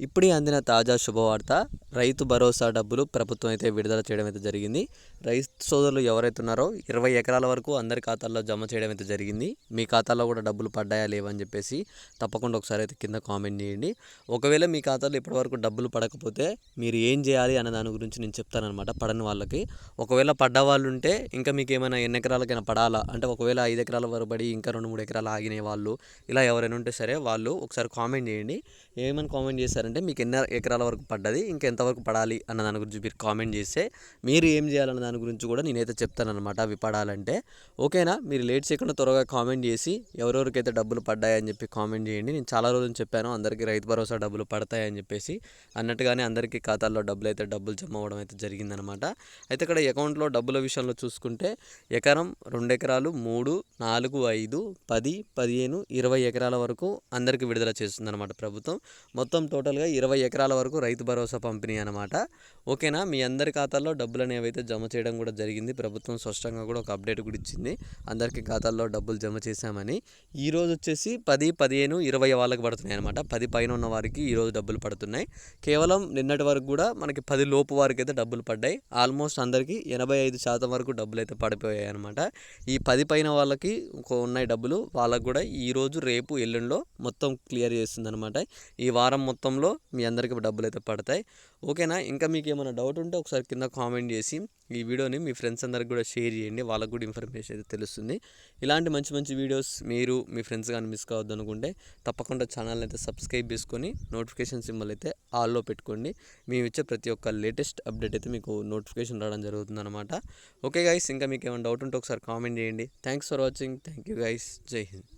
ఇప్పుడే అందిన తాజా శుభవార్త రైతు భరోసా డబ్బులు ప్రభుత్వం అయితే విడుదల చేయడం అయితే జరిగింది. రైతు సోదరులు ఎవరైతే ఉన్నారో ఇరవై ఎకరాల వరకు అందరి ఖాతాల్లో జమ చేయడం అయితే జరిగింది. మీ ఖాతాలో కూడా డబ్బులు పడ్డాయా లేవని చెప్పేసి తప్పకుండా ఒకసారి అయితే కింద కామెంట్ చేయండి. ఒకవేళ మీ ఖాతాలో ఇప్పటివరకు డబ్బులు పడకపోతే మీరు ఏం చేయాలి అన్న దాని గురించి నేను చెప్తానమాట పడని వాళ్ళకి. ఒకవేళ పడ్డ వాళ్ళు ఉంటే ఇంకా మీకు ఏమైనా ఎన్ని ఎకరాలకైనా పడాలా? అంటే ఒకవేళ ఐదు ఎకరాల వరకు పడి ఇంకా రెండు మూడు ఎకరాలు ఆగిన వాళ్ళు ఇలా ఎవరైనా ఉంటే సరే వాళ్ళు ఒకసారి కామెంట్ చేయండి. ఏమైనా కామెంట్ చేశారంటే మీకు ఎన్ని ఎకరాల వరకు పడ్డది ఇంకా ఎంతవరకు పడాలి అన్న దాని గురించి మీరు కామెంట్ చేస్తే మీరు ఏం చేయాలన్న దాని గురించి కూడా నేనైతే చెప్తానమాట అవి పడాలంటే. ఓకేనా? మీరు లేట్ చేయకుండా త్వరగా కామెంట్ చేసి ఎవరెవరికైతే డబ్బులు పడ్డాయని చెప్పి కామెంట్ చేయండి. నేను చాలా రోజులు చెప్పాను అందరికీ రైతు భరోసా డబ్బులు పడతాయని చెప్పేసి. అన్నట్టుగానే అందరికీ ఖాతాల్లో డబ్బులు అయితే డబ్బులు జమ అవ్వడం అయితే జరిగిందనమాట అయితే ఇక్కడ అకౌంట్లో డబ్బుల విషయంలో చూసుకుంటే ఎకరం రెండు ఎకరాలు మూడు నాలుగు ఐదు పది పదిహేను ఇరవై ఎకరాల వరకు అందరికీ విడుదల చేస్తుందన్నమాట ప్రభుత్వం. మొత్తం టోటల్గా ఇరవై ఎకరాల వరకు రైతు భరోసా పంపిణీ అనమాట ఓకేనా? మీ అందరి ఖాతాల్లో డబ్బులు అనేవి అయితే జమ చేయడం కూడా జరిగింది. ప్రభుత్వం స్పష్టంగా కూడా ఒక అప్డేట్ కూడా ఇచ్చింది. అందరికీ ఖాతాల్లో డబ్బులు జమ చేశామని. ఈరోజు వచ్చేసి పది పదిహేను ఇరవై వాళ్ళకి పడుతున్నాయి అనమాట పది పైన ఉన్న వారికి ఈరోజు డబ్బులు పడుతున్నాయి. కేవలం నిన్నటి వరకు కూడా మనకి పది లోపు వారికి అయితే డబ్బులు పడ్డాయి. ఆల్మోస్ట్ అందరికీ ఎనభై ఐదు శాతం వరకు డబ్బులు అయితే పడిపోయాయి అనమాట ఈ పది పైన వాళ్ళకి ఉన్నాయి డబ్బులు. వాళ్ళకు కూడా ఈరోజు రేపు ఎల్లుండిలో మొత్తం క్లియర్ చేస్తుంది అనమాట ఈ వారం మొత్తంలో మీ అందరికీ డబ్బులు అయితే పడతాయి. ఓకేనా? ఇంకా మీకు ఏమైనా డౌట్ ఉంటే ఒకసారి కింద కామెంట్ చేసి ఈ వీడియోని మీ ఫ్రెండ్స్ అందరికి కూడా షేర్ చేయండి. వాళ్ళకు కూడా ఇన్ఫర్మేషన్ అయితే తెలుస్తుంది. ఇలాంటి మంచి మంచి వీడియోస్ మీరు మీ ఫ్రెండ్స్ కానీ మిస్ కావద్దు అనుకుంటే తప్పకుండా ఛానల్ అయితే సబ్స్క్రైబ్ చేసుకొని నోటిఫికేషన్ సింబల్ అయితే ఆల్లో పెట్టుకోండి. మేము ఇచ్చే ప్రతి ఒక్క లేటెస్ట్ అప్డేట్ అయితే మీకు నోటిఫికేషన్ రావడం జరుగుతుంది అనమాట ఓకే గైస్ ఇంకా మీకు ఏమైనా డౌట్ ఉంటే ఒకసారి కామెంట్ చేయండి. Thanks for watching thank you guys Jai Hind